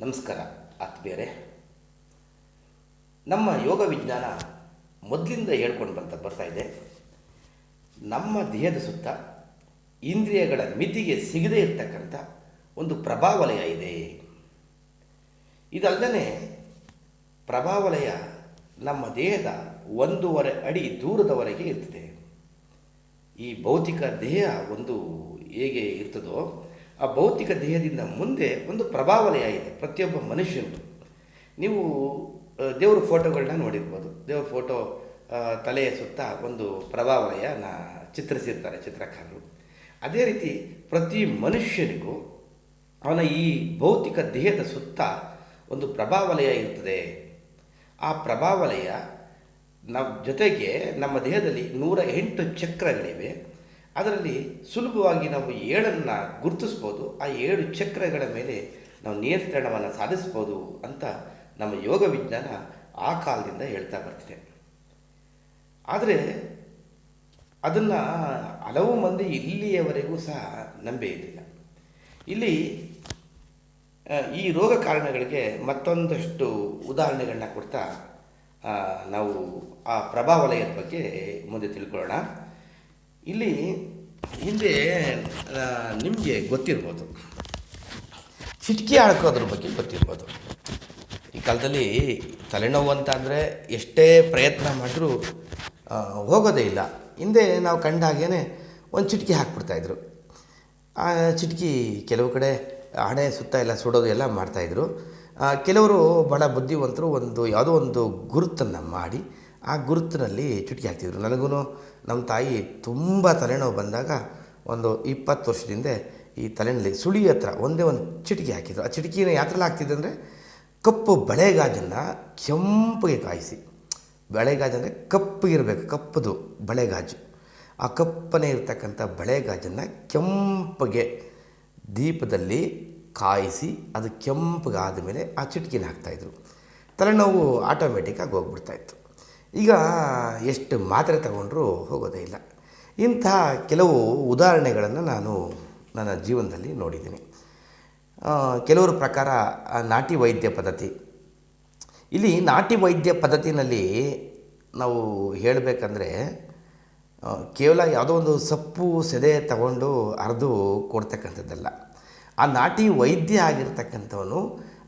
ನಮಸ್ಕಾರ, ಆತ್ಮೀಯರೇ. ನಮ್ಮ ಯೋಗ ವಿಜ್ಞಾನ ಮೊದಲಿಂದ ಹೇಳ್ಕೊಂಡು ಬಂತ, ಬರ್ತಾ ಇದೆ. ನಮ್ಮ ದೇಹದ ಸುತ್ತ ಇಂದ್ರಿಯಗಳ ಮಿತಿಗೆ ಸಿಗದೇ ಇರತಕ್ಕಂಥ ಒಂದು ಪ್ರಭಾವಲಯ ಇದೆ. ಇದಲ್ಲದೆ ಪ್ರಭಾವಲಯ ನಮ್ಮ ದೇಹದ ಒಂದೂವರೆ ಅಡಿ ದೂರದವರೆಗೆ ಇರ್ತದೆ. ಈ ಭೌತಿಕ ದೇಹ ಒಂದು ಹೇಗೆ ಇರ್ತದೋ ಆ ಭೌತಿಕ ದೇಹದಿಂದ ಮುಂದೆ ಒಂದು ಪ್ರಭಾವಲಯ ಇದೆ ಪ್ರತಿಯೊಬ್ಬ ಮನುಷ್ಯನು. ನೀವು ದೇವ್ರ ಫೋಟೋಗಳನ್ನ ನೋಡಿರ್ಬೋದು. ದೇವ್ರ ಫೋಟೋ ತಲೆಯ ಸುತ್ತ ಒಂದು ಪ್ರಭಾವಲಯನ ಚಿತ್ರಿಸಿರ್ತಾರೆ ಚಿತ್ರಕಾರರು. ಅದೇ ರೀತಿ ಪ್ರತಿ ಮನುಷ್ಯನಿಗೂ ಅವನ ಈ ಭೌತಿಕ ದೇಹದ ಸುತ್ತ ಒಂದು ಪ್ರಭಾವಲಯ ಇರ್ತದೆ. ಆ ಪ್ರಭಾವಲಯ ನಮ್ಮ ಜೊತೆಗೆ ನಮ್ಮ ದೇಹದಲ್ಲಿ ನೂರ ಎಂಟು ಚಕ್ರಗಳಿವೆ. ಅದರಲ್ಲಿ ಸುಲಭವಾಗಿ ನಾವು ಏಳನ್ನು ಗುರುತಿಸ್ಬೋದು, ಆ ಏಳು ಚಕ್ರಗಳ ಮೇಲೆ ನಾವು ನಿಯಂತ್ರಣವನ್ನು ಸಾಧಿಸ್ಬೋದು ಅಂತ ನಮ್ಮ ಯೋಗ ವಿಜ್ಞಾನ ಆ ಕಾಲದಿಂದ ಹೇಳ್ತಾ ಬರ್ತಿದೆ. ಆದರೆ ಅದನ್ನು ಹಲವು ಮಂದಿ ಇಲ್ಲಿಯವರೆಗೂ ಸಹ ನಂಬೇ ಇರಲಿಲ್ಲ. ಇಲ್ಲಿ ಈ ರೋಗ ಕಾರಣಗಳಿಗೆ ಮತ್ತೊಂದಷ್ಟು ಉದಾಹರಣೆಗಳನ್ನ ಕೊಡ್ತಾ ನಾವು ಆ ಪ್ರಭಾವಲಯದ ಬಗ್ಗೆ ಮುಂದೆ ತಿಳ್ಕೊಳ್ಳೋಣ. ಇಲ್ಲಿ ಹಿಂದೆ ನಿಮಗೆ ಗೊತ್ತಿರ್ಬೋದು. ಚಿಟಕಿ ಹಾಕೋದ್ರ ಬಗ್ಗೆ ಗೊತ್ತಿರ್ಬೋದು. ಈ ಕಾಲದಲ್ಲಿ ತಲೆನೋವು ಅಂತ ಅಂದರೆ ಎಷ್ಟೇ ಪ್ರಯತ್ನ ಮಾಡಿದ್ರೂ ಹೋಗೋದೇ ಇಲ್ಲ. ಹಿಂದೆ ನಾವು ಕಂಡ ಹಾಗೇ ಒಂದು ಚಿಟಕಿ ಹಾಕ್ಬಿಡ್ತಾಯಿದ್ರು ಆ, ಚಿಟಕಿ ಕೆಲವು ಕಡೆ ಹಣೆ ಸುತ್ತ ಎಲ್ಲ ಸುಡೋದು ಎಲ್ಲ ಮಾಡ್ತಾಯಿದ್ರು ಕೆಲವರು ಭಾಳ ಬುದ್ಧಿವಂತರು, ಒಂದು ಯಾವುದೋ ಒಂದು ಗುರುತನ್ನು ಮಾಡಿ ಆ ಗುರುತಿನಲ್ಲಿ ಚಿಟಕಿ ಹಾಕ್ತಿದ್ರು. ನನಗೂ ನಮ್ಮ ತಾಯಿ ತುಂಬ ತಲೆನೋವು ಬಂದಾಗ ಒಂದು ಇಪ್ಪತ್ತು ವರ್ಷದಿಂದ ಈ ತಲೆನಲ್ಲಿ ಸುಳಿ ಹತ್ರ ಒಂದೇ ಒಂದು ಚಿಟಿಕೆ ಹಾಕಿದ್ರು. ಆ ಚಿಟಕಿನ ಯಾತ್ರೆಲ್ಲ ಹಾಕ್ತಿದ್ದೆ ಅಂದರೆ ಕಪ್ಪು ಬಳೆಗಾಜನ್ನು ಕೆಂಪಗೆ ಕಾಯಿಸಿ. ಬಳೆಗಾಜು ಅಂದರೆ ಕಪ್ಪಗಿರಬೇಕು ಕಪ್ಪದು ಬಳೆಗಾಜು. ಆ ಕಪ್ಪನೇ ಇರತಕ್ಕಂಥ ಬಳೆಗಾಜನ್ನು ಕೆಂಪಗೆ ದೀಪದಲ್ಲಿ ಕಾಯಿಸಿ ಅದು ಕೆಂಪಗಾದ ಮೇಲೆ ಆ ಚಿಟಕಿನ ಹಾಕ್ತಾಯಿದ್ರು ತಲೆನೋವು ಆಟೋಮೆಟಿಕ್ಕಾಗಿ ಹೋಗ್ಬಿಡ್ತಾಯಿತ್ತು ಈಗ ಎಷ್ಟು ಮಾತ್ರೆ ತಗೊಂಡ್ರೂ ಹೋಗೋದೇ ಇಲ್ಲ. ಇಂಥ ಕೆಲವು ಉದಾಹರಣೆಗಳನ್ನು ನಾನು ನನ್ನ ಜೀವನದಲ್ಲಿ ನೋಡಿದ್ದೀನಿ. ಕೆಲವರ ಪ್ರಕಾರ ನಾಟಿ ವೈದ್ಯ ಪದ್ಧತಿ. ಇಲ್ಲಿ ನಾಟಿ ವೈದ್ಯ ಪದ್ಧತಿನಲ್ಲಿ ನಾವು ಹೇಳಬೇಕಂದ್ರೆ ಕೇವಲ ಯಾವುದೋ ಒಂದು ಸೊಪ್ಪು ಸೆದೆ ತಗೊಂಡು ಅರ್ದು ಕೊಡ್ತಕ್ಕಂಥದ್ದಲ್ಲ. ಆ ನಾಟಿ ವೈದ್ಯ ಆಗಿರ್ತಕ್ಕಂಥವನು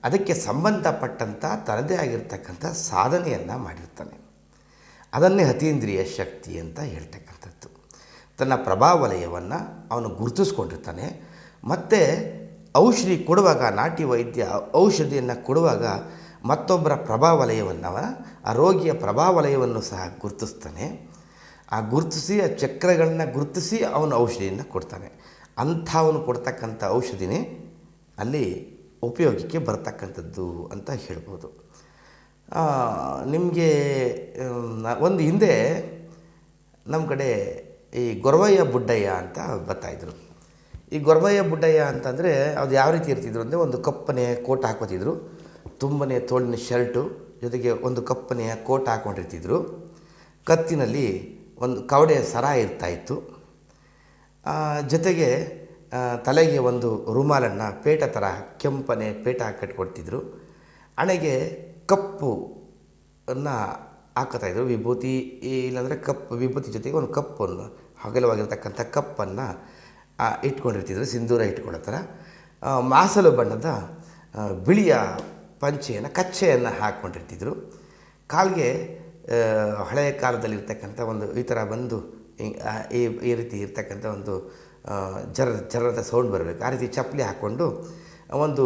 ಅದಕ್ಕೆ ಸಂಬಂಧಪಟ್ಟಂಥ, ತನ್ನದೇ ಆಗಿರ್ತಕ್ಕಂಥ ಸಾಧನೆಯನ್ನು ಮಾಡಿರ್ತಾನೆ. ಅದನ್ನೇ ಅತೀಂದ್ರಿಯ ಶಕ್ತಿ ಅಂತ ಹೇಳ್ತಕ್ಕಂಥದ್ದು. ತನ್ನ ಪ್ರಭಾವಲಯವನ್ನು ಅವನು ಗುರುತಿಸ್ಕೊಂಡಿರ್ತಾನೆ. ಮತ್ತು ಔಷಧಿ ಕೊಡುವಾಗ, ನಾಟಿ ವೈದ್ಯ ಔಷಧಿಯನ್ನು ಕೊಡುವಾಗ ಮತ್ತೊಬ್ಬರ ಪ್ರಭಾವಲಯವನ್ನು ಆ ರೋಗಿಯ ಪ್ರಭಾವಲಯವನ್ನು ಸಹ ಗುರುತಿಸ್ತಾನೆ. ಆ ಗುರುತಿಸಿ, ಆ ಚಕ್ರಗಳನ್ನ ಗುರುತಿಸಿ ಅವನು ಔಷಧಿಯನ್ನು ಕೊಡ್ತಾನೆ. ಅಂಥವನು ಕೊಡ್ತಕ್ಕಂಥ ಔಷಧಿನೇ ಅಲ್ಲಿ ಉಪಯೋಗಕ್ಕೆ ಬರ್ತಕ್ಕಂಥದ್ದು ಅಂತ ಹೇಳ್ಬೋದು. ನಿಮಗೆ ಒಂದು ಹಿಂದೆ ನಮ್ಮ ಕಡೆ ಈ ಗೊರವಯ್ಯ ಬುಡ್ಡಯ್ಯ ಅಂತ ಬರ್ತಾಯಿದ್ರು. ಈ ಗೊರವಯ್ಯ ಬುಡ್ಡಯ್ಯ ಅಂತಂದರೆ ಅದು ಯಾವ ರೀತಿ ಇರ್ತಿದ್ರು ಅಂದರೆ ಒಂದು ಕಪ್ಪನೆಯ ಕೋಟ್ ಹಾಕೋತಿದ್ರು ತುಂಬನೇ ತೋಳಿನ ಶರ್ಟು, ಜೊತೆಗೆ ಒಂದು ಕಪ್ಪನೆಯ ಕೋಟ್ ಹಾಕ್ಕೊಂಡಿರ್ತಿದ್ರು ಕತ್ತಿನಲ್ಲಿ ಒಂದು ಕವಡೆಯ ಸರ ಇರ್ತಾಯಿತ್ತು. ಜೊತೆಗೆ ತಲೆಗೆ ಒಂದು ರುಮಾಲನ್ನು ಪೇಟ ಥರ ಕೆಂಪನೆ ಪೇಟ ಕಟ್ಕೊಡ್ತಿದ್ರು. ಹಣೆಗೆ ಕಪ್ಪು ಅನ್ನು ಹಾಕೋತಾಯಿದ್ರು ವಿಭೂತಿ ಇಲ್ಲಾಂದರೆ ಕಪ್ಪು ವಿಭೂತಿ ಜೊತೆಗೆ ಒಂದು ಕಪ್ಪನ್ನು ಹಗಲವಾಗಿರ್ತಕ್ಕಂಥ ಕಪ್ಪನ್ನು ಇಟ್ಕೊಂಡಿರ್ತಿದ್ರು. ಸಿಂಧೂರ ಇಟ್ಕೊಳ್ಳೋ ಥರ ಮಾಸಲು ಬಣ್ಣದ ಬಿಳಿಯ ಪಂಚೆಯನ್ನು, ಕಚ್ಚೆಯನ್ನು ಹಾಕ್ಕೊಂಡಿರ್ತಿದ್ರು ಕಾಲಿಗೆ ಹಳೆಯ ಕಾಲದಲ್ಲಿರ್ತಕ್ಕಂಥ ಒಂದು, ಈ ಥರ ಬಂದು, ಈ- ರೀತಿ ಇರ್ತಕ್ಕಂಥ ಒಂದು ಜರ ಜರದ ಸೌಂಡ್ ಬರಬೇಕು. ಆ ರೀತಿ ಚಪ್ಪಲಿ ಹಾಕ್ಕೊಂಡು ಒಂದು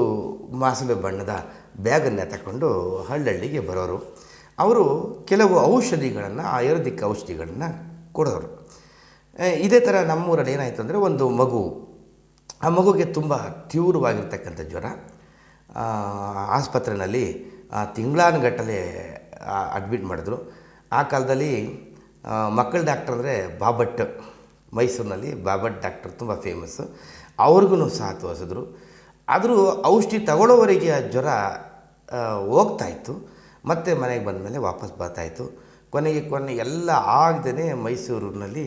ಮಾಸಲು ಬಣ್ಣದ ಬ್ಯಾಗನ್ನು ತಗೊಂಡು ಹಳ್ಳಹಳ್ಳಿಗೆ ಬರೋರು. ಅವರು ಕೆಲವು ಔಷಧಿಗಳನ್ನು, ಆಯುರ್ವೇದಿಕ್ ಔಷಧಿಗಳನ್ನು ಕೊಡೋರು. ಇದೇ ಥರ ನಮ್ಮೂರಲ್ಲಿ ಏನಾಯಿತು ಅಂದರೆ ಒಂದು ಮಗು. ಆ ಮಗುಗೆ ತುಂಬ ತೀವ್ರವಾಗಿರ್ತಕ್ಕಂಥ ಜ್ವರ. ಆಸ್ಪತ್ರೆಯಲ್ಲಿ ತಿಂಗಳಾನುಗಟ್ಟಲೆ ಅಡ್ಮಿಟ್ ಮಾಡಿದ್ರು. ಆ ಕಾಲದಲ್ಲಿ ಮಕ್ಕಳ ಡಾಕ್ಟರ್ ಅಂದರೆ ಬಾಬಟ್. ಮೈಸೂರಿನಲ್ಲಿ ಬಾಬಟ್ ಡಾಕ್ಟರ್ ತುಂಬ ಫೇಮಸ್ಸು ಅವ್ರಿಗೂ ಸಹ ತೋರಿಸಿದ್ರು. ಆದರೂ ಔಷಧಿ ತಗೊಳ್ಳೋವರೆಗೆ ಆ ಜ್ವರ ಹೋಗ್ತಾಯಿತ್ತು ಮತ್ತೆ ಮನೆಗೆ ಬಂದ ಮೇಲೆ ವಾಪಸ್ ಬರ್ತಾಯಿತ್ತು ಕೊನೆಗೆ ಕೊನೆ ಎಲ್ಲ ಆಗದೇ ಮೈಸೂರಿನಲ್ಲಿ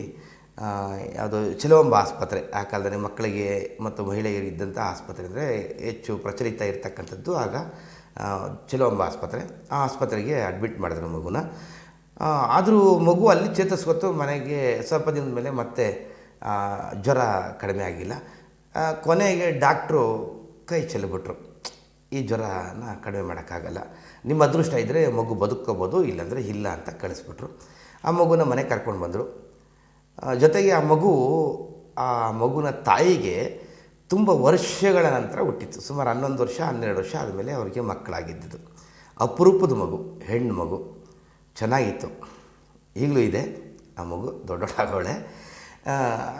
ಅದು ಚಿಲವಂಬ ಆಸ್ಪತ್ರೆ, ಆ ಕಾಲದಲ್ಲಿ ಮಕ್ಕಳಿಗೆ ಮತ್ತು ಮಹಿಳೆಯರಿಗೆ ಇದ್ದಂಥ ಆಸ್ಪತ್ರೆ ಅಂದರೆ ಹೆಚ್ಚು ಪ್ರಚಲಿತ ಇರತಕ್ಕಂಥದ್ದು. ಆಗ ಚಿಲೋಂಬ ಆಸ್ಪತ್ರೆ, ಆ ಆಸ್ಪತ್ರೆಗೆ ಅಡ್ಮಿಟ್ ಮಾಡಿದ್ರು ಮಗುನ. ಆದರೂ ಮಗು ಅಲ್ಲಿ ಚೇತರಿಸ್ಕೊತು ಮನೆಗೆ ಸ್ವಲ್ಪ ದಿನದ ಮೇಲೆ ಮತ್ತೆ ಜ್ವರ ಕಡಿಮೆ ಆಗಿಲ್ಲ. ಕೊನೆಗೆ ಡಾಕ್ಟ್ರು ಕೈ ಚೆಲ್ಲಿಬಿಟ್ರು ಈ ಜ್ವರನ ಕಡಿಮೆ ಮಾಡೋಕ್ಕಾಗಲ್ಲ. ನಿಮ್ಮ ಅದೃಷ್ಟ ಇದ್ದರೆ ಮಗು ಬದುಕೋಬೋದು ಇಲ್ಲಾಂದರೆ ಇಲ್ಲ ಅಂತ ಕಳಿಸ್ಬಿಟ್ರು. ಆ ಮಗುನ ಮನೆ ಕರ್ಕೊಂಡು ಬಂದರು. ಜೊತೆಗೆ ಆ ಮಗು, ಆ ಮಗುನ ತಾಯಿಗೆ ತುಂಬ ವರ್ಷಗಳ ನಂತರ ಹುಟ್ಟಿತ್ತು. ಸುಮಾರು ಹನ್ನೊಂದು ವರ್ಷ, ಹನ್ನೆರಡು ವರ್ಷ ಆದಮೇಲೆ ಅವರಿಗೆ ಮಕ್ಕಳಾಗಿದ್ದು ಅಪರೂಪದ ಮಗು, ಹೆಣ್ಣು ಮಗು. ಚೆನ್ನಾಗಿತ್ತು. ಈಗಲೂ ಇದೆ. ಆ ಮಗು ದೊಡ್ಡವಳಾಗವಳೆ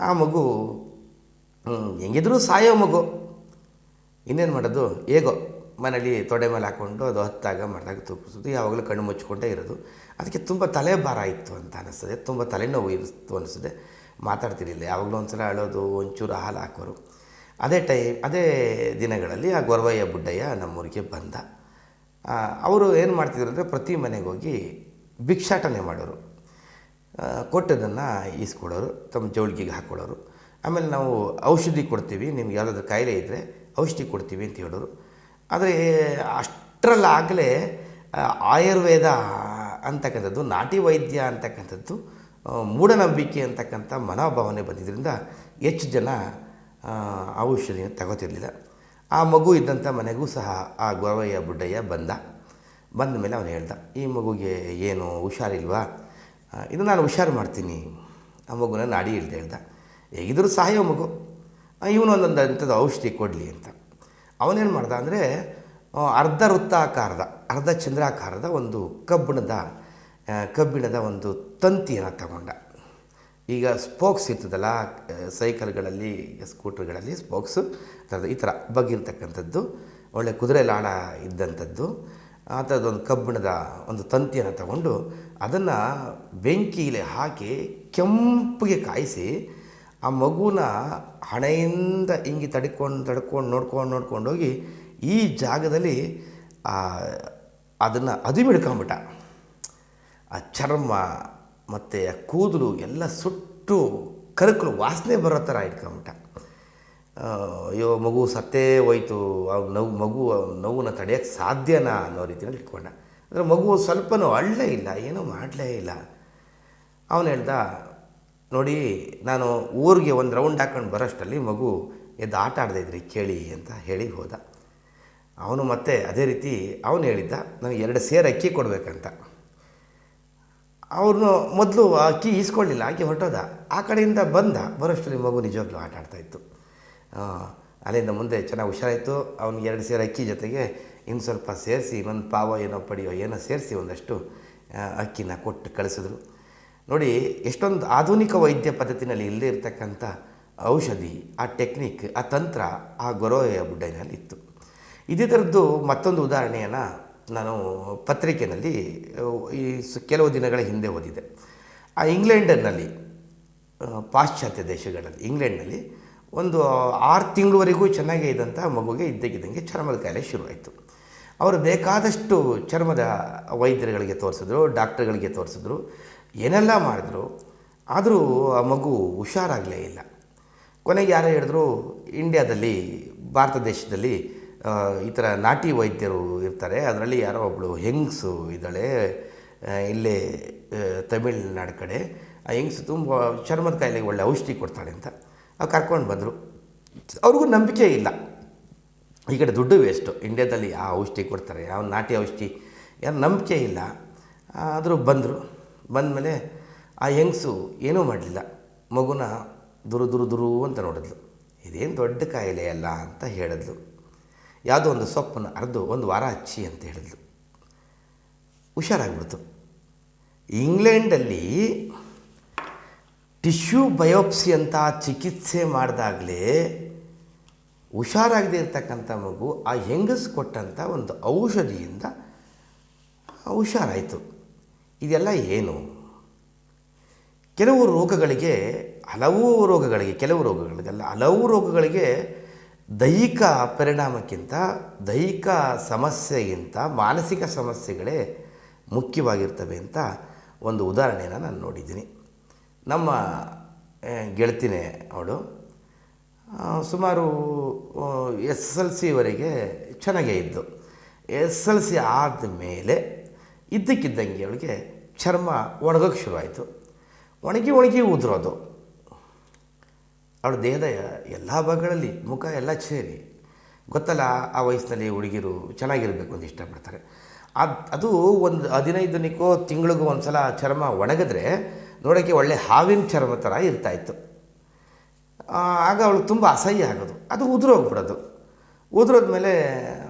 ಆ ಮಗು ಹೆಂಗಿದ್ರೂ ಸಾಯೋ ಮಗು. ಇನ್ನೇನು ಮಾಡೋದು? ಹೇಗೋ ಮನೇಲಿ ತೊಡೆ ಮೇಲೆ ಹಾಕ್ಕೊಂಡು ಅದು ಹತ್ತಾಗ ಮಾಡಿದಾಗ ತೂಕಿಸೋದು. ಯಾವಾಗಲೂ ಕಣ್ಣು ಮುಚ್ಚಿಕೊಂಡೇ ಇರೋದು. ಅದಕ್ಕೆ ತುಂಬ ತಲೆ ಭಾರ ಇತ್ತು ಅಂತ ಅನ್ನಿಸ್ತದೆ ತುಂಬ ತಲೆನೋವು ಇರಿಸ್ತು ಅನಿಸ್ತದೆ. ಮಾತಾಡ್ತಿರಲಿಲ್ಲ. ಯಾವಾಗಲೂ ಒಂದ್ಸಲ ಅಳೋದು, ಒಂಚೂರು ಹಾಲು ಹಾಕೋರು. ಅದೇ ಟೈ ಅದೇ ದಿನಗಳಲ್ಲಿ ಆ ಗೊರವಯ್ಯ ಬುಡ್ಡಯ್ಯ ನಮ್ಮೂರಿಗೆ ಬಂದ. ಅವರು ಏನು ಮಾಡ್ತಿದ್ರು ಅಂದರೆ ಪ್ರತಿ ಮನೆಗೆ ಹೋಗಿ ಭಿಕ್ಷಾಟನೆ ಮಾಡೋರು. ಕೊಟ್ಟದನ್ನು ಈಸ್ಕೊಡೋರು ತಮ್ಮ ಜೋಳಿಗೆಗೆ ಹಾಕ್ಕೊಳ್ಳೋರು. ಆಮೇಲೆ ನಾವು ಔಷಧಿ ಕೊಡ್ತೀವಿ. ನಿಮ್ಗೆ ಯಾವುದಾದ್ರೂ ಕಾಯಿಲೆ ಇದ್ದರೆ ಔಷಧಿ ಕೊಡ್ತೀವಿ ಅಂತ ಹೇಳೋರು. ಆದರೆ ಅಷ್ಟರಲ್ಲಾಗಲೇ ಆಯುರ್ವೇದ ಅಂತಕ್ಕಂಥದ್ದು ನಾಟಿ ವೈದ್ಯ ಅಂತಕ್ಕಂಥದ್ದು ಮೂಢನಂಬಿಕೆ ಅಂತಕ್ಕಂಥ ಮನೋಭಾವನೆ ಬಂದಿದ್ದರಿಂದ ಹೆಚ್ಚು ಜನ ಆ, ತಗೋತಿರಲಿಲ್ಲ. ಆ ಮಗು ಇದ್ದಂಥ ಮನೆಗೂ ಸಹ ಆ ಗೊರವಯ್ಯ ಬುಡ್ಡಯ್ಯ ಬಂದ. ಬಂದ ಮೇಲೆ ಅವನು ಹೇಳ್ದ ಈ ಮಗುಗೆ ಏನು ಹುಷಾರಿಲ್ವಾ? ಇದು ನಾನು ಹುಷಾರು ಮಾಡ್ತೀನಿ. ಆ ಮಗುನ ನಾಡಿ ಇಳ್ದು ಹೇಳ್ದ ಹೇಗಿದ್ರು ಸಹಾಯ ಮಗು. ಇವನು ಒಂದೊಂದು ಅಂಥದ್ದು ಔಷಧಿ ಕೊಡಲಿ ಅಂತ. ಅವನೇನು ಮಾಡ್ದ ಅಂದರೆ ಅರ್ಧ ವೃತ್ತಾಕಾರದ, ಅರ್ಧ ಚಂದ್ರಾಕಾರದ ಒಂದು ಕಬ್ಬಿಣದ ಕಬ್ಬಿಣದ ಒಂದು ತಂತಿಯನ್ನು ತಗೊಂಡ. ಈಗ ಸ್ಪೋಕ್ಸ್ ಇರ್ತದಲ್ಲ ಸೈಕಲ್ಗಳಲ್ಲಿ, ಸ್ಕೂಟರ್ಗಳಲ್ಲಿ ಸ್ಪೋಕ್ಸು ಈ ಥರ ಬಗ್ಗಿರ್ತಕ್ಕಂಥದ್ದು ಒಳ್ಳೆ ಕುದುರೆ ಲಾಳ ಇದ್ದಂಥದ್ದು ಆ ಥರದ್ದೊಂದು ಕಬ್ಬಿಣದ ಒಂದು ತಂತಿಯನ್ನು ತಗೊಂಡು ಅದನ್ನು ಬೆಂಕಿಯಲ್ಲಿ ಹಾಕಿ ಕೆಂಪಿಗೆ ಕಾಯಿಸಿ ಆ ಮಗುನ ಹಣೆಯಿಂದ ಹಿಂಗೆ ತಡ್ಕೊಂಡು ತಡ್ಕೊಂಡು, ನೋಡ್ಕೊಂಡು ನೋಡ್ಕೊಂಡು ಹೋಗಿ ಈ ಜಾಗದಲ್ಲಿ ಅದನ್ನು ಅದು ಬಿಡ್ಕೊಂಬಿಟ್ಟ ಆ ಚರ್ಮ ಮತ್ತು ಆ ಕೂದಲು ಎಲ್ಲ ಸುಟ್ಟು ಕರಕಲು ವಾಸನೆ ಬರೋ ಥರ ಇಟ್ಕೊಂಬಿಟ್ಟ. ಅಯ್ಯೋ, ಮಗು ಸತ್ತೇ ಹೋಯ್ತು. ಆ ನೋವು, ಮಗು ನೋವನ್ನ ತಡೆಯೋಕ್ಕೆ ಸಾಧ್ಯನಾ ಅನ್ನೋ ರೀತಿಯಲ್ಲಿ ಇಟ್ಕೊಂಡ. ಅಂದರೆ ಮಗು ಸ್ವಲ್ಪನೂ ಅಳ್ಳೇ ಇಲ್ಲ, ಏನೂ ಮಾಡಲೇ ಇಲ್ಲ. ಅವನು ಹೇಳ್ದ ನೋಡಿ, ನಾನು ಊರಿಗೆ ಒಂದು ರೌಂಡ್ ಹಾಕ್ಕೊಂಡು ಬರೋಷ್ಟರಲ್ಲಿ ಮಗು ಎದ್ದು ಆಟ ಆಡ್ದಿದ್ರಿ ಕೇಳಿ ಅಂತ ಹೇಳಿ ಹೋದ. ಅವನು ಮತ್ತೆ ಅದೇ ರೀತಿ ಅವನು ಹೇಳಿದ್ದ, ನನಗೆ ಎರಡು ಸೇರು ಅಕ್ಕಿ ಕೊಡಬೇಕಂತ. ಅವ್ರನ್ನು ಮೊದಲು ಅಕ್ಕಿ ಈಸ್ಕೊಳ್ಳಿಲ್ಲ ಅಕ್ಕಿ ಹೊರಟೋದ. ಆ ಕಡೆಯಿಂದ ಬಂದ, ಬರೋಷ್ಟರಲ್ಲಿ ಮಗು ನಿಜವಾಗ್ಲೂ ಆಟ ಆಡ್ತಾಯಿತ್ತು ಅಲ್ಲಿಂದ ಮುಂದೆ ಚೆನ್ನಾಗಿ ಹುಷಾರಾಯಿತು. ಅವ್ನಿಗೆ ಎರಡು ಸೇರು ಅಕ್ಕಿ ಜೊತೆಗೆ ಇನ್ನು ಸ್ವಲ್ಪ ಸೇರಿಸಿ ಇನ್ನೊಂದು ಪಾವ ಏನೋ ಪಡೆಯೋ, ಏನೋ ಸೇರಿಸಿ ಒಂದಷ್ಟು ಅಕ್ಕಿನ ಕೊಟ್ಟು ಕಳಿಸಿದ್ರು. ನೋಡಿ, ಎಷ್ಟೊಂದು ಆಧುನಿಕ ವೈದ್ಯ ಪದ್ಧತಿನಲ್ಲಿ ಇಲ್ಲದೇ ಇರತಕ್ಕಂಥ ಔಷಧಿ, ಆ ಟೆಕ್ನಿಕ್, ಆ ತಂತ್ರ ಆ ಗೊರೋಯ ಬುಡ್ಡೈನಲ್ಲಿ ಇತ್ತು. ಇದೇ ಥರದ್ದು ಮತ್ತೊಂದು ಉದಾಹರಣೆಯನ್ನು ನಾನು ಪತ್ರಿಕೆಯಲ್ಲಿ ಈ ಕೆಲವು ದಿನಗಳ ಹಿಂದೆ ಓದಿದೆ. ಆ ಇಂಗ್ಲೆಂಡನ್ನಲ್ಲಿ ಪಾಶ್ಚಾತ್ಯ ದೇಶಗಳಲ್ಲಿ, ಇಂಗ್ಲೆಂಡ್ನಲ್ಲಿ ಒಂದು ಆರು ತಿಂಗಳವರೆಗೂ ಚೆನ್ನಾಗೇ ಇದ್ದಂಥ ಮಗುಗೆ ಇದ್ದಕ್ಕಿದ್ದಂಗೆ ಚರ್ಮದ ಕಾಯಿಲೆ ಶುರುವಾಯಿತು. ಅವರು ಬೇಕಾದಷ್ಟು ಚರ್ಮದ ವೈದ್ಯರುಗಳಿಗೆ ತೋರಿಸಿದ್ರು, ಡಾಕ್ಟರ್ಗಳಿಗೆ ತೋರಿಸಿದ್ರು. ಏನೆಲ್ಲ ಮಾಡಿದ್ರು, ಆದರೂ ಆ ಮಗು ಹುಷಾರಾಗಲೇ ಇಲ್ಲ. ಕೊನೆಗೆ ಯಾರೋ ಹೇಳಿದ್ರು, ಇಂಡ್ಯಾದಲ್ಲಿ, ಭಾರತ ದೇಶದಲ್ಲಿ ಈ ಥರ ನಾಟಿ ವೈದ್ಯರು ಇರ್ತಾರೆ. ಅದರಲ್ಲಿ ಯಾರೋ ಒಬ್ಬಳು ಹೆಂಗ್ಸು ಇದ್ದಾಳೆ ಇಲ್ಲೇ ತಮಿಳ್ನಾಡು ಕಡೆ. ಆ ಹೆಂಗ್ಸು ತುಂಬ ಚರ್ಮದ ಕಾಯಿಲೆಗೆ ಒಳ್ಳೆ ಔಷಧಿ ಕೊಡ್ತಾಳೆ ಅಂತ. ಕರ್ಕೊಂಡು ಬಂದರು. ಅವ್ರಿಗೂ ನಂಬಿಕೆ ಇಲ್ಲ. ಈ ಕಡೆ ದುಡ್ಡು ವೇಸ್ಟು ಇಂಡ್ಯಾದಲ್ಲಿ ಯಾವ ಔಷಧಿ ಕೊಡ್ತಾರೆ, ಯಾವ ನಾಟಿ ಔಷಧಿ, ಯಾರು ನಂಬಿಕೆ ಇಲ್ಲ. ಆದರೂ ಬಂದರು. ಬಂದಮೇಲೆ ಆ ಹೆಂಗಸು ಏನೂ ಮಾಡಲಿಲ್ಲ. ಮಗುನ ದುರು ದುರು ದುರು ಅಂತ ನೋಡಿದ್ಲು. ಇದೇನು ದೊಡ್ಡ ಕಾಯಿಲೆ ಅಲ್ಲ ಅಂತ ಹೇಳಿದ್ಲು. ಯಾವುದೋ ಒಂದು ಸೊಪ್ಪನ್ನು ಅರ್ದು ಒಂದು ವಾರ ಹಚ್ಚಿ ಅಂತ ಹೇಳಿದ್ಲು. ಹುಷಾರಾಗ್ಬಿಡ್ತು. ಇಂಗ್ಲೆಂಡಲ್ಲಿ ಟಿಶ್ಯೂ ಬಯೋಪ್ಸಿ ಅಂತ ಚಿಕಿತ್ಸೆ ಮಾಡಿದಾಗಲೇ ಹುಷಾರಾಗದೇ ಇರ್ತಕ್ಕಂಥ ಮಗು ಆ ಹೆಂಗಸ್ ಕೊಟ್ಟಂಥ ಒಂದು ಔಷಧಿಯಿಂದ ಹುಷಾರಾಯಿತು. ಇದೆಲ್ಲ ಏನು? ಕೆಲವು ರೋಗಗಳಿಗೆ, ಹಲವು ರೋಗಗಳಿಗೆ, ಕೆಲವು ರೋಗಗಳಿಗೆಲ್ಲ ಹಲವು ರೋಗಗಳಿಗೆ ದೈಹಿಕ ಪರಿಣಾಮಕ್ಕಿಂತ, ದೈಹಿಕ ಸಮಸ್ಯೆಗಿಂತ, ಮಾನಸಿಕ ಸಮಸ್ಯೆಗಳೇ ಮುಖ್ಯವಾಗಿರ್ತವೆ ಅಂತ ಒಂದು ಉದಾಹರಣೆಯನ್ನು ನಾನು ನೋಡಿದ್ದೀನಿ. ನಮ್ಮ ಗೆಳತಿನೇ ಅವಳು ಸುಮಾರು ಎಸ್ ಎಸ್ ಎಲ್ ಸಿವರೆಗೆ ಚೆನ್ನಾಗೇ ಇದ್ದು ಎಸ್ ಎಲ್ ಸಿ ಆದಮೇಲೆ ಇದ್ದಕ್ಕಿದ್ದಂಗೆ ಅವಳಿಗೆ ಚರ್ಮ ಒಣಗೋಕ್ಕೆ ಶುರುವಾಯಿತು. ಒಣಗಿ ಒಣಗಿ ಉದುರೋದು. ಅವಳ ದೇಹದ ಎಲ್ಲ ಭಾಗಗಳಲ್ಲಿ ಮುಖ ಎಲ್ಲ ಸೇರಿ, ಗೊತ್ತಲ್ಲ ಆ ವಯಸ್ಸಿನಲ್ಲಿ ಹುಡುಗಿರು ಚೆನ್ನಾಗಿರಬೇಕು ಅಂತ ಇಷ್ಟಪಡ್ತಾರೆ. ಅದು ಅದು ಒಂದು ಹದಿನೈದು ದಿನಕ್ಕೋ ತಿಂಗಳಿಗೂ ಒಂದು ಸಲ ಚರ್ಮ ಒಣಗಿದ್ರೆ ನೋಡೋಕ್ಕೆ ಒಳ್ಳೆ ಹಾವಿನ ಚರ್ಮ ಥರ ಇರ್ತಾಯಿತ್ತು ಆಗ ಅವಳು ತುಂಬ ಅಸಹ್ಯ ಆಗೋದು. ಅದು ಉದುರೋಗ್ಬಿಡೋದು. ಉದುರೋದ್ಮೇಲೆ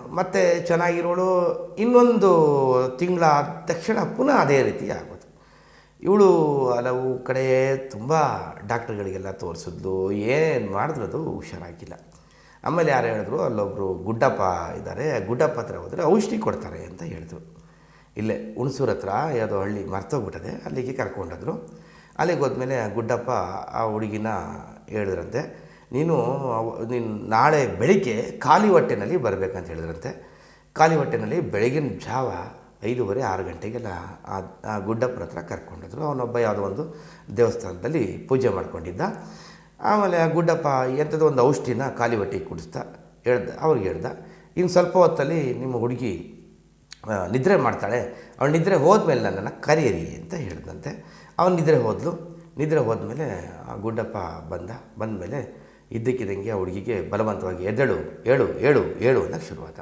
ಮತ್ತೆ ಚೆನ್ನಾಗಿರೋಳು ಇನ್ನೊಂದು ತಿಂಗಳಾದ ತಕ್ಷಣ ಪುನಃ ಅದೇ ರೀತಿ ಆಗೋದು. ಇವಳು ಹಲವು ಕಡೆ ತುಂಬ ಡಾಕ್ಟ್ರುಗಳಿಗೆಲ್ಲ ತೋರಿಸಿದ್ಲು. ಏನು ಮಾಡಿದ್ರು ಅದು ಹುಷಾರಾಗಿಲ್ಲ. ಆಮೇಲೆ ಯಾರು ಹೇಳಿದ್ರು ಅಲ್ಲೊಬ್ಬರು ಗುಡ್ಡಪ್ಪ ಇದ್ದಾರೆ ಗುಡ್ಡಪ್ಪ ಹತ್ರ ಹೋದರೆ ಔಷಧಿ ಕೊಡ್ತಾರೆ ಅಂತ ಹೇಳಿದ್ರು. ಇಲ್ಲೇ ಹುಣಸೂರು ಹತ್ರ ಯಾವುದೋ ಹಳ್ಳಿ ಮರ್ತೋಗ್ಬಿಟ್ಟದೆ, ಅಲ್ಲಿಗೆ ಕರ್ಕೊಂಡಿದ್ರು. ಅಲ್ಲಿಗೆ ಹೋದ್ಮೇಲೆ ಗುಡ್ಡಪ್ಪ ಆ ಹುಡುಗಿನ ಹೇಳಿದ್ರಂತೆ ನೀನು ನೀನು ನಾಳೆ ಬೆಳಿಗ್ಗೆ ಖಾಲಿ ಹೊಟ್ಟೆನಲ್ಲಿ ಬರಬೇಕಂತ ಹೇಳಿದ್ರಂತೆ. ಖಾಲಿ ಹೊಟ್ಟೆನಲ್ಲಿ ಬೆಳಗಿನ ಜಾವ ಐದೂವರೆ, ಆರು ಗಂಟೆಗೆಲ್ಲ ಆ ಗುಡ್ಡಪ್ಪನ ಹತ್ರ ಕರ್ಕೊಂಡಿದ್ರು. ಅವನೊಬ್ಬ ಯಾವುದೋ ಒಂದು ದೇವಸ್ಥಾನದಲ್ಲಿ ಪೂಜೆ ಮಾಡಿಕೊಂಡಿದ್ದ. ಆಮೇಲೆ ಆ ಗುಡ್ಡಪ್ಪ ಎಂಥದ್ದು ಒಂದು ಔಷಧಿನ ಖಾಲಿ ಹೊಟ್ಟೆಗೆ ಕುಡಿಸ್ತಾ ಹೇಳ್ದ ಅವ್ರಿಗೆ ಹೇಳ್ದ, ಇನ್ನು ಸ್ವಲ್ಪ ಹೊತ್ತಲ್ಲಿ ನಿಮ್ಮ ಹುಡುಗಿ ನಿದ್ರೆ ಮಾಡ್ತಾಳೆ. ಅವಳು ನಿದ್ರೆ ಹೋದ್ಮೇಲೆ ನನ್ನನ್ನು ಕರೆಯರಿ ಅಂತ ಹೇಳಿದಂತೆ. ಅವನು ನಿದ್ರೆ ಹೋದ್ಲು. ನಿದ್ರೆ ಹೋದ್ಮೇಲೆ ಆ ಗುಡ್ಡಪ್ಪ ಬಂದ ಬಂದಮೇಲೆ ಇದ್ದಕ್ಕಿದ್ದಂಗೆ ಆ ಹುಡುಗಿಗೆ ಬಲವಂತವಾಗಿ ಎದ್ದೇಳು, ಏಳು ಏಳು ಏಳು ಅನ್ನೋಕ್ಕೆ ಶುರುವಾತ.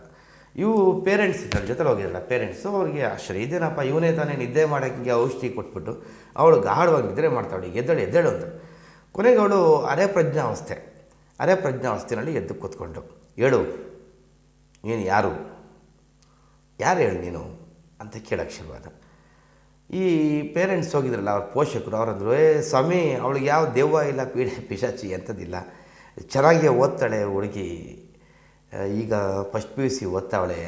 ಇವು ಪೇರೆಂಟ್ಸ್ ಇದ್ದಾರೆ ಜೊತೆಲಿ ಹೋಗಿರಲ್ಲ ಪೇರೆಂಟ್ಸು ಅವ್ರಿಗೆ ಆಶ್ಚರ್ಯ. ಇದೇನಪ್ಪ, ಇವನೇ ತಾನೇ ನಿದ್ದೆ ಮಾಡೋಕ್ಕೆ ಔಷಧಿ ಕೊಟ್ಬಿಟ್ಟು ಅವಳು ಗಾಢವಾಗಿ ನಿದ್ರೆ ಮಾಡ್ತಾವಳು ಎದ್ದಳು, ಎದ್ದೇಳು ಅಂತ. ಕೊನೆಗೆ ಅವಳು ಅರೆ ಪ್ರಜ್ಞಾವಸ್ಥೆ ಅರೆ ಪ್ರಜ್ಞಾವಸ್ಥೆಯಲ್ಲಿ ಎದ್ದು ಕೂತ್ಕೊಂಡು ಹೇಳು ನೀನು ಯಾರು? ಯಾರು ಹೇಳು ನೀನು ಅಂತ ಕೇಳೋಕ್ಕೆ ಶುರುವಾದ. ಈ ಪೇರೆಂಟ್ಸ್ ಹೋಗಿದ್ರಲ್ಲ, ಅವ್ರ ಪೋಷಕರು, ಅವರಂದ್ರು, ಏ, ಸ್ವಾಮಿ, ಅವಳಿಗೆ ಯಾವ ದೆವ್ವ ಇಲ್ಲ, ಪೀಡೆ, ಪಿಶಾಚಿ ಅಂಥದ್ದಿಲ್ಲ ಚೆನ್ನಾಗಿ ಓದ್ತಾಳೆ ಹುಡುಗಿ. ಈಗ ಫಸ್ಟ್ ಪಿ ಯು ಸಿ ಓದ್ತಾವಳೆ.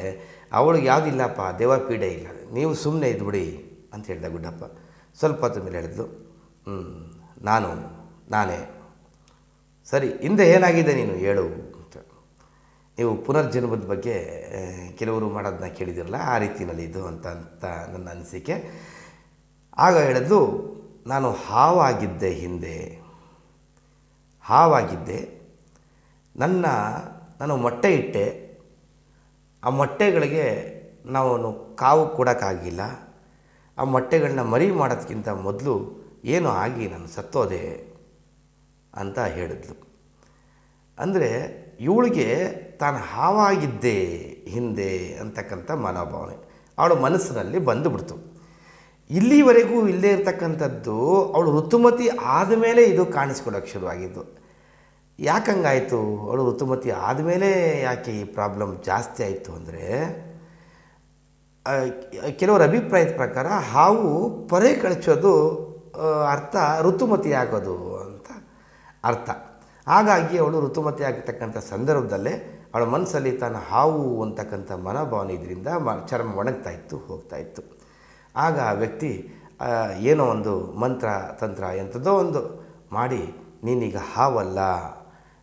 ಅವಳಿಗೆ ಯಾವುದಿಲ್ಲಪ್ಪ ದೇವ ಪೀಡೆ ಇಲ್ಲ. ನೀವು ಸುಮ್ಮನೆ ಇದ್ಬಿಡಿ ಅಂತ ಹೇಳ್ದ ಗುಡ್ಡಪ್ಪ. ಸ್ವಲ್ಪ ಹೊತ್ತು ಮೇಲೆ ಹೇಳಿದ್ಲು ಹ್ಞೂ ನಾನು, ನಾನೇ. ಸರಿ, ಹಿಂದೆ ಏನಾಗಿದೆ ನೀನು ಹೇಳು ಅಂತ. ನೀವು ಪುನರ್ಜನ್ಮದ ಬಗ್ಗೆ ಕೆಲವರು ಮಾಡೋದನ್ನ ಕೇಳಿದಿರಲ್ಲ, ಆ ರೀತಿಯಲ್ಲಿ ಇದು ಅಂತ ಅಂತ ನನ್ನ ಅನಿಸಿಕೆ. ಆಗ ಹೇಳಿದ್ಲು, ನಾನು ಹಾವಾಗಿದ್ದೆ ಹಿಂದೆ. ಹಾವಾಗಿದ್ದೆ. ನನ್ನ, ನಾನು ಮೊಟ್ಟೆ ಇಟ್ಟೆ. ಆ ಮೊಟ್ಟೆಗಳಿಗೆ ನಾವು ಕಾವು ಕೊಡೋಕ್ಕಾಗಿಲ್ಲ. ಆ ಮೊಟ್ಟೆಗಳನ್ನ ಮರಿ ಮಾಡೋದಕ್ಕಿಂತ ಮೊದಲು ಏನು ಆಗಿ ನಾನು ಸತ್ತೋದೆ ಅಂತ ಹೇಳಿದ್ಲು. ಅಂದರೆ ಇವಳಿಗೆ ತಾನು ಹಾವಾಗಿದ್ದೆ ಹಿಂದೆ ಅಂತಕ್ಕಂಥ ಮನೋಭಾವನೆ. ಅವಳ ಮನಸ್ಸಿನಲ್ಲಿ ಬಂದುಬಿಡ್ತು. ಇಲ್ಲಿವರೆಗೂ ಇಲ್ಲದೇ ಇರತಕ್ಕಂಥದ್ದು ಅವಳು ಋತುಮತಿ ಆದಮೇಲೆ ಇದು ಕಾಣಿಸ್ಕೊಳ್ಳೋಕೆ ಶುರುವಾಗಿದ್ದು. ಯಾಕಂಗಾಯಿತು? ಅವಳು ಋತುಮತಿ ಆದಮೇಲೆ ಯಾಕೆ ಈ ಪ್ರಾಬ್ಲಮ್ ಜಾಸ್ತಿ ಆಯಿತು ಅಂದರೆ ಕೆಲವರ ಅಭಿಪ್ರಾಯದ ಪ್ರಕಾರ ಹಾವು ಪೊರೆ ಕಳಚೋದು ಅರ್ಥ ಋತುಮತಿ ಆಗೋದು ಅಂತ ಅರ್ಥ. ಹಾಗಾಗಿ ಅವಳು ಋತುಮತಿ ಆಗಿರ್ತಕ್ಕಂಥ ಸಂದರ್ಭದಲ್ಲೇ ಅವಳ ಮನಸ್ಸಲ್ಲಿ ತಾನು ಹಾವು ಅಂತಕ್ಕಂಥ ಮನೋಭಾವನೆ ಇದರಿಂದ ಮ, ಚರ್ಮ ಒಣಗ್ತಾ ಇತ್ತು, ಹೋಗ್ತಾ ಇತ್ತು. ಆಗ ಆ ವ್ಯಕ್ತಿ ಏನೋ ಒಂದು ಮಂತ್ರ, ತಂತ್ರ ಎಂಥದ್ದೋ ಒಂದು ಮಾಡಿ, ನೀನೀಗ ಹಾವಲ್ಲ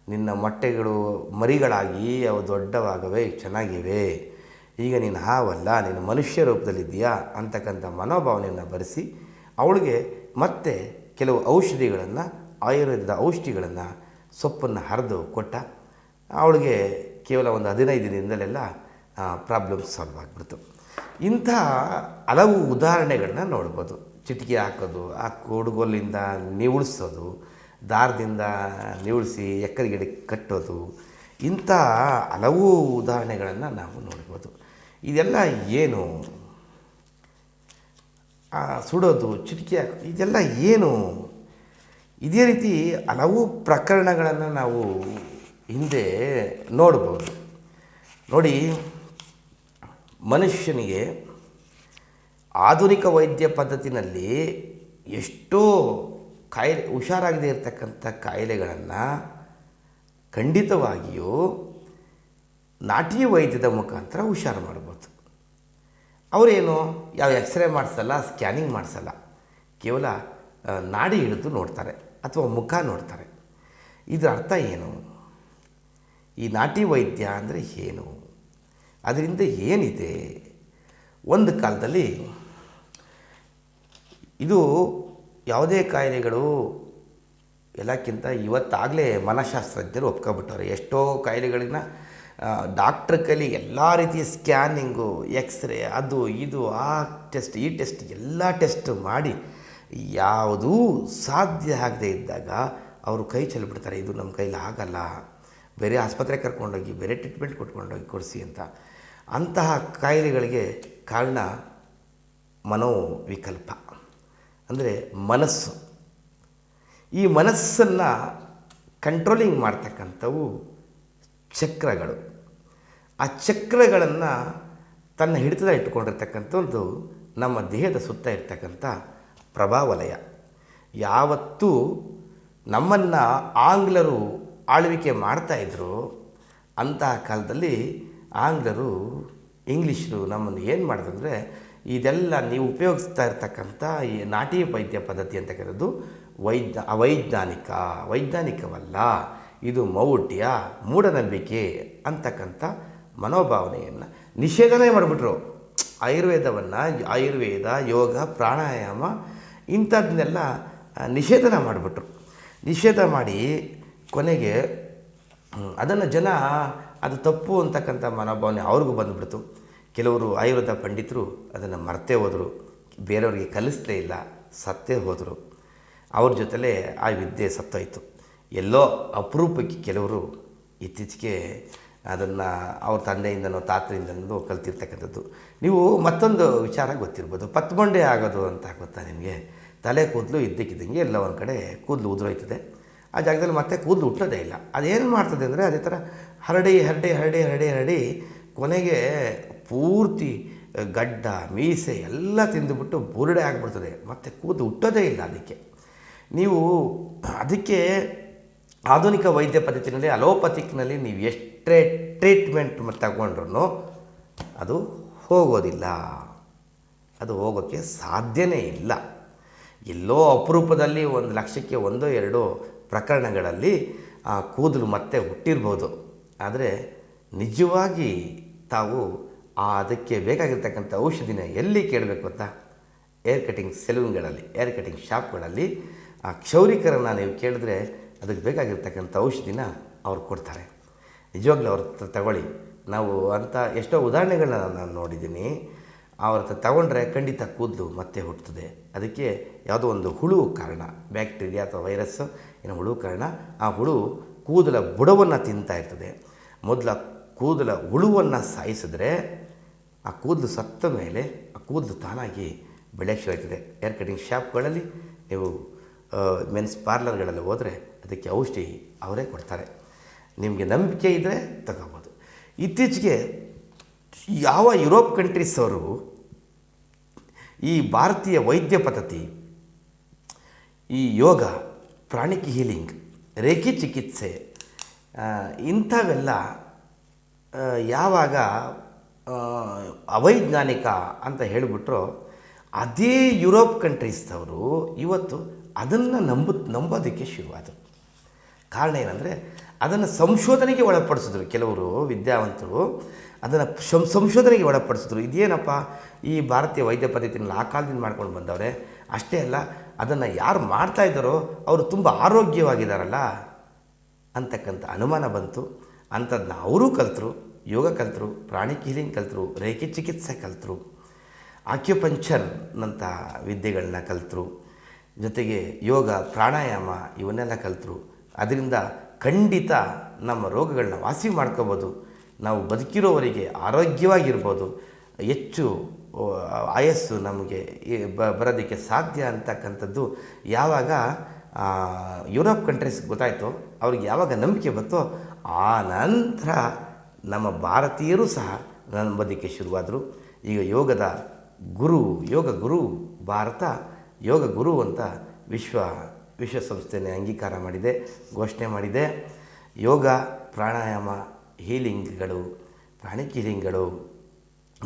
ನಿನ್ನ ಮೊಟ್ಟೆಗಳು ಮರಿಗಳಾಗಿ ಅವು ದೊಡ್ಡವಾಗವೆ, ಚೆನ್ನಾಗಿವೆ. ಈಗ ನೀನು ಹಾವಲ್ಲ, ನೀನು ಮನುಷ್ಯ ರೂಪದಲ್ಲಿದ್ದೀಯಾ ಅಂತಕ್ಕಂಥ ಮನೋಭಾವನೆಯನ್ನು ಬರೆಸಿ, ಅವಳಿಗೆ ಮತ್ತೆ ಕೆಲವು ಔಷಧಿಗಳನ್ನು, ಆಯುರ್ವೇದದ ಔಷಧಿಗಳನ್ನು ಸೊಪ್ಪನ್ನು ಹರಿದು ಕೊಟ್ಟ, ಅವಳಿಗೆ ಕೇವಲ ಒಂದು ಹದಿನೈದು ದಿನದಲ್ಲೆಲ್ಲ ಪ್ರಾಬ್ಲಮ್ ಸಾಲ್ವ್ ಆಗಿಬಿಡ್ತು. ಇಂಥ ಹಲವು ಉದಾಹರಣೆಗಳನ್ನ ನೋಡ್ಬೋದು. ಚಿಟಿಕೆ ಹಾಕೋದು, ಆ, ಕೋಡುಗೋಲಿಂದ ನಿವುಳಿಸೋದು ದಾರದಿಂದ ನಿವಳಿಸಿ ಗಿಡಕ್ಕೆ ಕಟ್ಟೋದು, ಇಂಥ ಹಲವು ಉದಾಹರಣೆಗಳನ್ನು ನಾವು ನೋಡ್ಬೋದು. ಇದೆಲ್ಲ ಏನು? ಸುಡೋದು, ಚಿಟಕಿ ಹಾಕೋದು ಇದೆಲ್ಲ ಏನು? ಇದೇ ರೀತಿ ಹಲವು ಪ್ರಕರಣಗಳನ್ನು ನಾವು ಹಿಂದೆ ನೋಡ್ಬೋದು. ನೋಡಿ, ಮನುಷ್ಯನಿಗೆ ಆಧುನಿಕ ವೈದ್ಯ ಪದ್ಧತಿನಲ್ಲಿ ಎಷ್ಟೋ ಕಾಯಿಲೆ, ಹುಷಾರಾಗದೇ ಇರತಕ್ಕಂಥ ಕಾಯಿಲೆಗಳನ್ನು ಖಂಡಿತವಾಗಿಯೂ ನಾಟಿ ವೈದ್ಯದ ಮುಖಾಂತರ ಹುಷಾರು ಮಾಡ್ಬೋದು. ಅವರೇನು ಯಾವ ಎಕ್ಸ್ರೇ ಮಾಡಿಸಲ್ಲ, ಸ್ಕ್ಯಾನಿಂಗ್ ಮಾಡಿಸಲ್ಲ, ಕೇವಲ ನಾಡಿ ಹಿಡಿದು ನೋಡ್ತಾರೆ ಅಥವಾ ಮುಖ ನೋಡ್ತಾರೆ. ಇದರ ಅರ್ಥ ಏನು? ಈ ನಾಟಿ ವೈದ್ಯ ಅಂದರೆ ಏನು? ಅದರಿಂದ ಏನಿದೆ? ಒಂದು ಕಾಲದಲ್ಲಿ ಇದು ಯಾವುದೇ ಕಾಯಿಲೆಗಳು ಎಲ್ಲಕ್ಕಿಂತ ಇವತ್ತಾಗಲೇ ಮನಃಶಾಸ್ತ್ರಜ್ಞರು ಒಪ್ಕೊಬಿಟ್ಟವ್ರೆ. ಎಷ್ಟೋ ಕಾಯಿಲೆಗಳನ್ನ ಡಾಕ್ಟ್ರ್ ಕಲಿ ಎಲ್ಲ ರೀತಿಯ ಸ್ಕ್ಯಾನಿಂಗು ಎಕ್ಸ್ರೇ ಅದು ಇದು, ಆ ಟೆಸ್ಟ್ ಈ ಟೆಸ್ಟ್ ಎಲ್ಲ ಟೆಸ್ಟ್ ಮಾಡಿ ಯಾವುದೂ ಸಾಧ್ಯ ಆಗದೆ ಇದ್ದಾಗ ಅವರು ಕೈ ಚೆಲ್ಬಿಡ್ತಾರೆ, ಇದು ನಮ್ಮ ಕೈಲಿ ಆಗಲ್ಲ. ಬೇರೆ ಆಸ್ಪತ್ರೆಗೆ ಕರ್ಕೊಂಡೋಗಿ, ಬೇರೆ ಟ್ರೀಟ್ಮೆಂಟ್ ಕೊಟ್ಕೊಂಡೋಗಿ ಕೊಡಿಸಿ ಅಂತ. ಅಂತಹ ಕಾಯಿಲೆಗಳಿಗೆ ಕಾರಣ ಮನೋವಿಕಲ್ಪ. ಅಂದರೆ ಮನಸ್ಸು. ಈ ಮನಸ್ಸನ್ನು ಕಂಟ್ರೋಲಿಂಗ್ ಮಾಡ್ತಕ್ಕಂಥವು ಚಕ್ರಗಳು. ಆ ಚಕ್ರಗಳನ್ನು ತನ್ನ ಹಿಡಿತದ ಇಟ್ಟುಕೊಂಡಿರ್ತಕ್ಕಂಥದ್ದು ನಮ್ಮ ದೇಹದ ಸುತ್ತ ಇರ್ತಕ್ಕಂಥ ಪ್ರಭಾವಲಯ. ಯಾವತ್ತೂ ನಮ್ಮನ್ನು ಆಂಗ್ಲರು ಆಳ್ವಿಕೆ ಮಾಡ್ತಾಯಿದ್ರು ಅಂತಹ ಕಾಲದಲ್ಲಿ ಆಂಗ್ಲರು ಇಂಗ್ಲೀಷರು ನಮ್ಮನ್ನು ಏನು ಮಾಡಿದಂದರೆ ಇದೆಲ್ಲ ನೀವು ಉಪಯೋಗಿಸ್ತಾ ಇರ್ತಕ್ಕಂಥ ಈ ನಾಟಿ ವೈದ್ಯ ಪದ್ಧತಿ ಅಂತ ಕರೆದು ವೈದ್ಯ, ಅವೈಜ್ಞಾನಿಕ, ವೈಜ್ಞಾನಿಕವಲ್ಲ. ಇದು ಮೌಢ್ಯ, ಮೂಢನಂಬಿಕೆ ಅಂತಕ್ಕಂಥ ಮನೋಭಾವನೆಯನ್ನು ನಿಷೇಧನೇ ಮಾಡಿಬಿಟ್ರು. ಆಯುರ್ವೇದವನ್ನು, ಆಯುರ್ವೇದ, ಯೋಗ, ಪ್ರಾಣಾಯಾಮ ಇಂಥದ್ದನ್ನೆಲ್ಲ ನಿಷೇಧನ ಮಾಡಿಬಿಟ್ರು. ನಿಷೇಧ ಮಾಡಿ ಕೊನೆಗೆ ಅದನ್ನು ಜನ ಅದು ತಪ್ಪು ಅಂತಕ್ಕಂಥ ಮನೋಭಾವನೆ ಅವ್ರಿಗೂ ಬಂದುಬಿಡ್ತು. ಕೆಲವರು ಆಯುರ್ವೇದ ಪಂಡಿತರು ಅದನ್ನು ಮರ್ತೇ ಹೋದರು. ಬೇರೆಯವರಿಗೆ ಕಲಿಸ್ತೇ ಇಲ್ಲ, ಸತ್ತೇ ಹೋದರು. ಅವ್ರ ಜೊತೆಲೇ ಆ ವಿದ್ಯೆ ಸತ್ತೋಯ್ತು. ಎಲ್ಲೋ ಅಪರೂಪಕ್ಕೆ ಕೆಲವರು ಇತ್ತೀಚೆಗೆ ಅದನ್ನು ಅವ್ರ ತಂದೆಯಿಂದನೋ ತಾತರಿಂದನೋ ಕಲ್ತಿರ್ತಕ್ಕಂಥದ್ದು. ನೀವು ಮತ್ತೊಂದು ವಿಚಾರ ಗೊತ್ತಿರ್ಬೋದು. ಪತ್ಕೊಂಡೆ ಆಗೋದು ಅಂತ ಗೊತ್ತಾ ನಿಮಗೆ? ತಲೆ ಕೂದಲು ಇದ್ದಕ್ಕಿದ್ದಂಗೆ ಎಲ್ಲ ಒಂದು ಕಡೆ ಕೂದಲು ಉದುರೋಯ್ತದೆ. ಆ ಜಾಗದಲ್ಲಿ ಮತ್ತೆ ಕೂದಲು ಹುಟ್ಟೋದೇ ಇಲ್ಲ. ಅದೇನು ಮಾಡ್ತದೆ ಅಂದರೆ ಅದೇ ಥರ ಹರಡಿ ಹರಡಿ ಹರಡಿ ಹರಡಿ ಹರಡಿ ಕೊನೆಗೆ ಪೂರ್ತಿ ಗಡ್ಡ, ಮೀಸೆ ಎಲ್ಲ ತಿಂದುಬಿಟ್ಟು ಬುರುಡೆ ಆಗಿಬಿಡ್ತದೆ. ಮತ್ತು ಕೂದು ಹುಟ್ಟೋದೇ ಇಲ್ಲ ಅದಕ್ಕೆ. ನೀವು ಅದಕ್ಕೆ ಆಧುನಿಕ ವೈದ್ಯ ಪದ್ಧತಿನಲ್ಲಿ, ಅಲೋಪತಿಕ್ನಲ್ಲಿ ನೀವು ಎಷ್ಟೇ ಟ್ರೀಟ್ಮೆಂಟ್ ತಗೊಂಡ್ರೂ ಅದು ಹೋಗೋದಿಲ್ಲ. ಅದು ಹೋಗೋಕ್ಕೆ ಸಾಧ್ಯನೇ ಇಲ್ಲ. ಎಲ್ಲೋ ಅಪರೂಪದಲ್ಲಿ ಒಂದು ಲಕ್ಷಕ್ಕೆ ಒಂದೋ ಎರಡು ಪ್ರಕರಣಗಳಲ್ಲಿ, ಆ ಕೂದಲು ಮತ್ತೆ ಹುಟ್ಟಿರ್ಬೋದು. ಆದರೆ ನಿಜವಾಗಿ ತಾವು ಆ ಅದಕ್ಕೆ ಬೇಕಾಗಿರ್ತಕ್ಕಂಥ ಔಷಧಿನ ಎಲ್ಲಿ ಕೇಳಬೇಕು ಗೊತ್ತಾ? ಏರ್ ಕಟಿಂಗ್ ಸೆಲೂನ್ಗಳಲ್ಲಿ ಏರ್ ಕಟಿಂಗ್ ಶಾಪ್ಗಳಲ್ಲಿ ಆ ಕ್ಷೌರಿಕರನ್ನು ನೀವು ಕೇಳಿದ್ರೆ ಅದಕ್ಕೆ ಬೇಕಾಗಿರ್ತಕ್ಕಂಥ ಔಷಧಿನ ಅವ್ರು ಕೊಡ್ತಾರೆ. ನಿಜವಾಗ್ಲೂ ಅವ್ರ ಹತ್ರ ತಗೊಳ್ಳಿ. ನಾವು ಅಂಥ ಎಷ್ಟೋ ಉದಾಹರಣೆಗಳನ್ನ ನಾನು ನೋಡಿದ್ದೀನಿ. ಅವ್ರ ಹತ್ರ ತಗೊಂಡ್ರೆ ಖಂಡಿತ ಕೂದಲು ಮತ್ತೆ ಹುಟ್ಟುತ್ತದೆ ಅದಕ್ಕೆ ಯಾವುದೋ ಒಂದು ಹುಳು ಕಾರಣ, ಬ್ಯಾಕ್ಟೀರಿಯಾ ಅಥವಾ ವೈರಸ್ಸು ಏನೋ ಹುಳು ಕಾರಣ, ಆ ಹುಳು ಕೂದಲ ಬುಡವನ್ನು ತಿಂತಾ ಇರ್ತದೆ. ಮೊದಲ ಕೂದಲ ಹುಳುವನ್ನು ಸಾಯಿಸಿದ್ರೆ ಆ ಕೂದಲು ಸತ್ತ ಮೇಲೆ ಆ ಕೂದಲು ತಾನಾಗಿ ಬೆಳೆ ಶುರುವಾಗ್ತದೆ. ಏರ್ ಕಟಿಂಗ್ ಶಾಪ್ಗಳಲ್ಲಿ ನೀವು ಮೆನ್ಸ್ ಪಾರ್ಲರ್ಗಳಲ್ಲಿ ಹೋದರೆ ಅದಕ್ಕೆ ಔಷಧಿ ಅವರೇ ಕೊಡ್ತಾರೆ. ನಿಮಗೆ ನಂಬಿಕೆ ಇದ್ದರೆ ತಗೋಬೋದು. ಇತ್ತೀಚೆಗೆ ಯಾವ ಯುರೋಪ್ ಕಂಟ್ರೀಸ್ ಅವರು ಈ ಭಾರತೀಯ ವೈದ್ಯ ಪದ್ಧತಿ, ಈ ಯೋಗ, ಪ್ರಾಣಿಕ್ ಹೀಲಿಂಗ್, ರೇಖಿ ಚಿಕಿತ್ಸೆ ಇಂಥವೆಲ್ಲ ಯಾವಾಗ ಅವೈಜ್ಞಾನಿಕ ಅಂತ ಹೇಳಿಬಿಟ್ರೋ, ಅದೇ ಯುರೋಪ್ ಕಂಟ್ರೀಸ್ದವರು ಇವತ್ತು ಅದನ್ನು ನಂಬ ನಂಬೋದಕ್ಕೆ ಶುರುವಾದರು ಕಾರಣ ಏನಂದರೆ, ಅದನ್ನು ಸಂಶೋಧನೆಗೆ ಒಳಪಡಿಸಿದ್ರು ಕೆಲವರು ವಿದ್ಯಾವಂತರು. ಅದನ್ನು ಸಂ ಸಂಶೋಧನೆಗೆ ಒಳಪಡಿಸಿದ್ರು. ಇದೇನಪ್ಪ, ಈ ಭಾರತೀಯ ವೈದ್ಯ ಪದ್ಧತಿನಲ್ಲಿ ಆ ಕಾಲದಿಂದ ಮಾಡ್ಕೊಂಡು ಬಂದವ್ರೆ? ಅಷ್ಟೇ ಅಲ್ಲ, ಅದನ್ನು ಯಾರು ಮಾಡ್ತಾಯಿದ್ದಾರೋ ಅವರು ತುಂಬ ಆರೋಗ್ಯವಾಗಿದ್ದಾರಲ್ಲ ಅಂತಕ್ಕಂಥ ಅನುಮಾನ ಬಂತು. ಅಂಥದ್ದನ್ನ ಅವರೂ ಕಲಿತರು, ಯೋಗ ಕಲಿತರು, ಪ್ರಾಣಿ ಹೀಲಿಂಗ್ ಕಲಿತರು, ರೇಖೆ ಚಿಕಿತ್ಸೆ ಕಲಿತರು ಆಕ್ಯುಪಂಚರ್ನಂಥ ವಿದ್ಯೆಗಳನ್ನ ಕಲಿತರು, ಜೊತೆಗೆ ಯೋಗ, ಪ್ರಾಣಾಯಾಮ ಇವನ್ನೆಲ್ಲ ಕಲಿತರು. ಅದರಿಂದ ಖಂಡಿತ ನಮ್ಮ ರೋಗಗಳನ್ನ ವಾಸಿ ಮಾಡ್ಕೋಬೋದು. ನಾವು ಬದುಕಿರೋವರಿಗೆ ಆರೋಗ್ಯವಾಗಿರ್ಬೋದು. ಹೆಚ್ಚು ಆಯಸ್ಸು ನಮಗೆ ಬರೋದಕ್ಕೆ ಸಾಧ್ಯ ಅಂತಕ್ಕಂಥದ್ದು ಯಾವಾಗ ಯುರೋಪ್ ಕಂಟ್ರೀಸ್ ಗೊತ್ತಾಯಿತೋ, ಅವ್ರಿಗೆ ಯಾವಾಗ ನಂಬಿಕೆ ಬಂತೋ ಆ ನಂತರ ನಮ್ಮ ಭಾರತೀಯರು ಸಹ ನಂಬೋದಕ್ಕೆ ಶುರುವಾದರು. ಈಗ ಯೋಗದ ಗುರು, ಯೋಗ ಗುರು ಭಾರತ, ಯೋಗ ಗುರು ಅಂತ ವಿಶ್ವ, ವಿಶ್ವಸಂಸ್ಥೆನೇ ಅಂಗೀಕಾರ ಮಾಡಿದೆ, ಘೋಷಣೆ ಮಾಡಿದೆ. ಯೋಗ, ಪ್ರಾಣಾಯಾಮ, ಹೀಲಿಂಗ್ಗಳು, ಪ್ರಾಣಿಕ್ ಹೀಲಿಂಗ್ಗಳು,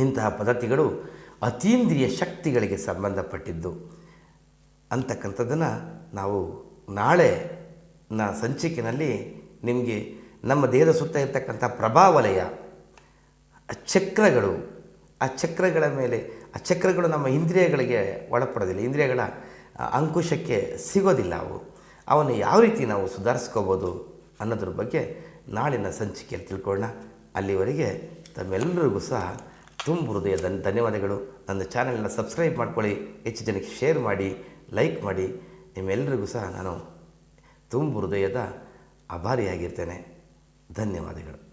ಇಂತಹ ಪದ್ಧತಿಗಳು ಅತೀಂದ್ರಿಯ ಶಕ್ತಿಗಳಿಗೆ ಸಂಬಂಧಪಟ್ಟಿದ್ದು. ಅಂತಕ್ಕಂಥದ್ದನ್ನು ನಾವು ನಾಳೆ, ನ ಸಂಚಿಕೆಯಲ್ಲಿ ನಿಮಗೆ ನಮ್ಮ ದೇಹದ ಸುತ್ತ ಇರ್ತಕ್ಕಂಥ ಪ್ರಭಾವಲಯ, ಆ ಚಕ್ರಗಳು, ಆ ಚಕ್ರಗಳ ಮೇಲೆ, ಆ ಚಕ್ರಗಳು ನಮ್ಮ ಇಂದ್ರಿಯಗಳಿಗೆ ಒಳಪಡೋದಿಲ್ಲ. ಇಂದ್ರಿಯಗಳ ಅಂಕುಶಕ್ಕೆ ಸಿಗೋದಿಲ್ಲ ಅವು. ಅವನ್ನು ಯಾವ ರೀತಿ ನಾವು ಸುಧಾರಿಸ್ಕೋಬೋದು ಅನ್ನೋದ್ರ ಬಗ್ಗೆ ನಾಳಿನ ಸಂಚಿಕೆಯಲ್ಲಿ ತಿಳ್ಕೊಳ್ಳೋಣ. ಅಲ್ಲಿವರೆಗೆ ತಮ್ಮೆಲ್ಲರಿಗೂ ಸಹ ತುಂಬ ಹೃದಯದ ಧನ್ಯವಾದಗಳು. ನನ್ನ ಚಾನಲ್ನ ಸಬ್ಸ್ಕ್ರೈಬ್ ಮಾಡ್ಕೊಳ್ಳಿ, ಹೆಚ್ಚು ಜನಕ್ಕೆ ಶೇರ್ ಮಾಡಿ, ಲೈಕ್ ಮಾಡಿ. ನಿಮ್ಮೆಲ್ಲರಿಗೂ ಸಹ ನಾನು ತುಂಬ ಹೃದಯದ ಆಭಾರಿಯಾಗಿರ್ತೇನೆ. ಧನ್ಯವಾದಗಳು